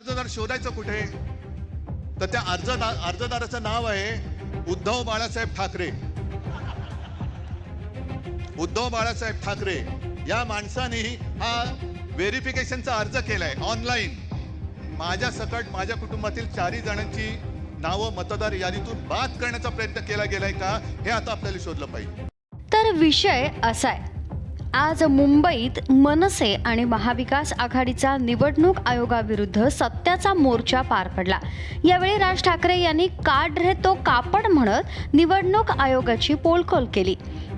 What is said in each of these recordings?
अर्जदार शोधायचं कुठे? तर त्या अर्जदार अर्जदाराचं नाव आहे उद्धव बाळासाहेब ठाकरे. उद्धव बाळासाहेब ठाकरे. या माणसाने हा व्हेरिफिकेशनचा अर्ज केलाय ऑनलाईन. माझ्या सकट माझ्या कुटुंबातील चारही जणांची नावं मतदार यादीतून बाद करण्याचा प्रयत्न केला गेलाय का हे आता आपल्याला शोधलं पाहिजे. तर विषय असा आहे. आज मुंबईत मनसे आणि महाविकास आघाडीचा निवडणूक आयोगाविरुद्ध सत्याचा मोर्चा पार पडला. यावेळी राज ठाकरे यांनी काढ रे तो कापड म्हणत निवडणूक आयोगाची पोलखोल केली.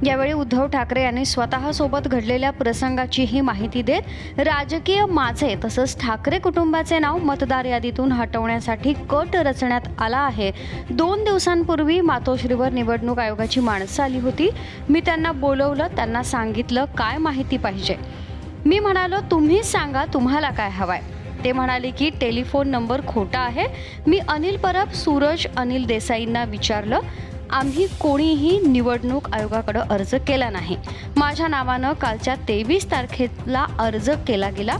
यावेळी उद्धव ठाकरे यांनी स्वतःसोबत घडलेल्या प्रसंगाचीही माहिती देत राजकीय माझे तसंच ठाकरे कुटुंबाचे नाव मतदार यादीतून हटवण्यासाठी कट रचण्यात आला आहे. दोन दिवसांपूर्वी मातोश्रीवर निवडणूक आयोगाची माणसं आली होती. मी त्यांना बोलवलं त्यांना सांगितलं काय माहिती पाहिजे? मी म्हणालो तुम्हीच सांगा तुम्हाला काय हवंय? ते म्हणाले की टेलिफोन नंबर खोटा आहे. मी अनिल परब सूरज अनिल देसाईंना विचारलं आम्ही कोणीही निवडणूक आयोगाकडं अर्ज केला नाही. माझ्या नावानं कालच्या तेवीस तारखेला अर्ज केला गेला.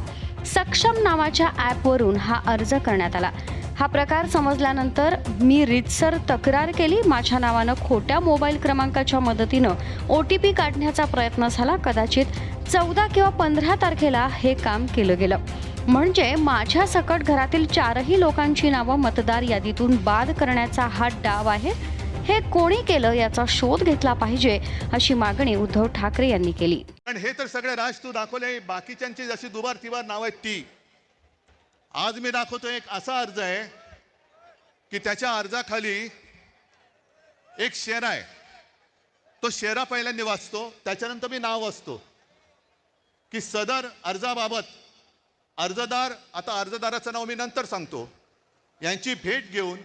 सक्षम नावाच्या ॲपवरून हा अर्ज करण्यात आला. हा प्रकार समजल्यानंतर मी रितसर तक्रार केली. माझ्या नावानं खोट्या मोबाईल क्रमांकाच्या मदतीनं ओ टी पी काढण्याचा प्रयत्न झाला. कदाचित चौदा किंवा पंधरा तारखेला हे काम केलं गेलं. म्हणजे माझ्या सकट घरातील चारही लोकांची नावं मतदार यादीतून बाद करण्याचा हा डाव आहे. हे कोणी केलं याचा शोध घेतला पाहिजे अशी मागणी उद्धव ठाकरे यांनी केली. पण हे तर सगळे राज तू दाखवले बाकीच्यांची जशी दुबार तिबार नाव आहेत ती. आज मी दाखवतो एक असा अर्ज आहे की त्याच्या अर्जाखाली एक शेर आहे. तो शेरा पहिल्यांदा वाचतो त्याच्यानंतर मी नाव वाचतो. की सदर अर्जाबाबत अर्जदार आता अर्जदाराचं नाव मी नंतर सांगतो. यांची भेट घेऊन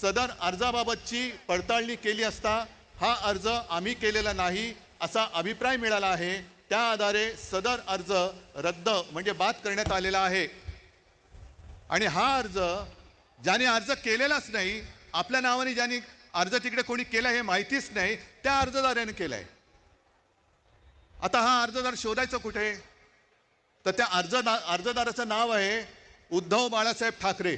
सदर अर्जाबाबतची पडताळणी केली असता हा अर्ज आम्ही केलेला नाही असा अभिप्राय मिळाला आहे. त्या आधारे सदर अर्ज रद्द म्हणजे बाद करण्यात आलेला आहे. आणि हा अर्ज ज्याने अर्ज केलेलाच नाही आपल्या नावाने ज्याने अर्ज तिकडे कोणी केला हे माहितीच नाही त्या अर्जदाराने केलाय. आता हा अर्जदार शोधायचं कुठे? तर त्या अर्जदार अर्जदाराचं नाव आहे उद्धव बाळासाहेब ठाकरे.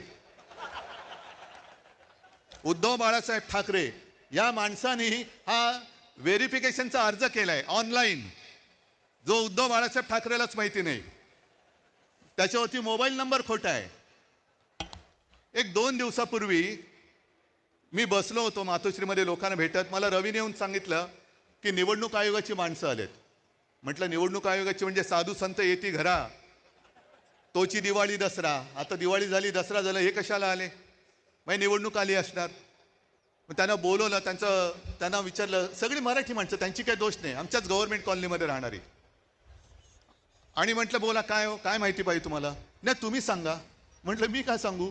उद्धव बाळासाहेब ठाकरे. या माणसाने हा व्हेरिफिकेशनचा अर्ज केलाय ऑनलाईन. जो उद्धव बाळासाहेब ठाकरेलाच माहिती नाही. त्याच्यावरती मोबाईल नंबर खोटा आहे. एक दोन दिवसापूर्वी मी बसलो होतो मातोश्रीमध्ये लोकांना भेटत. मला रवीने येऊन सांगितलं की निवडणूक आयोगाची माणसं आलेत. म्हटलं निवडणूक आयोगाची म्हणजे साधू संत येती घरा. तोची दिवाळी दसरा. आता दिवाळी झाली दसरा झालं हे कशाला आले? मग निवडणूक आली असणार. मग त्यांना बोलवलं त्यांचं त्यांना विचारलं. सगळी मराठी माणसं त्यांची काही दोष नाही. आमच्याच गव्हर्नमेंट कॉलनीमध्ये राहणारी आणि म्हटलं बोला काय हो? काय माहिती पाहिजे तुम्हाला? नाही तुम्ही सांगा. म्हटलं मी काय सांगू?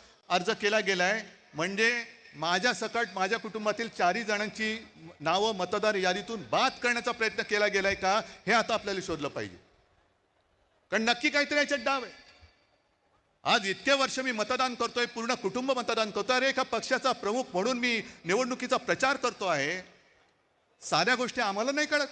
अर्ज केला गेलाय. म्हणजे माझ्या सकट माझ्या कुटुंबातील चारही जणांची नावं मतदार यादीतून बाद करण्याचा प्रयत्न केला गेलाय का हे आता आपल्याला शोधलं पाहिजे. कारण नक्की काहीतरी याच्यात डाव आहे. आज इतके वर्ष मी मतदान करतोय पूर्ण कुटुंब मतदान करतोय. अरे एका पक्षाचा प्रमुख म्हणून मी निवडणुकीचा प्रचार करतो आहे. साध्या गोष्टी आम्हाला नाही कळत.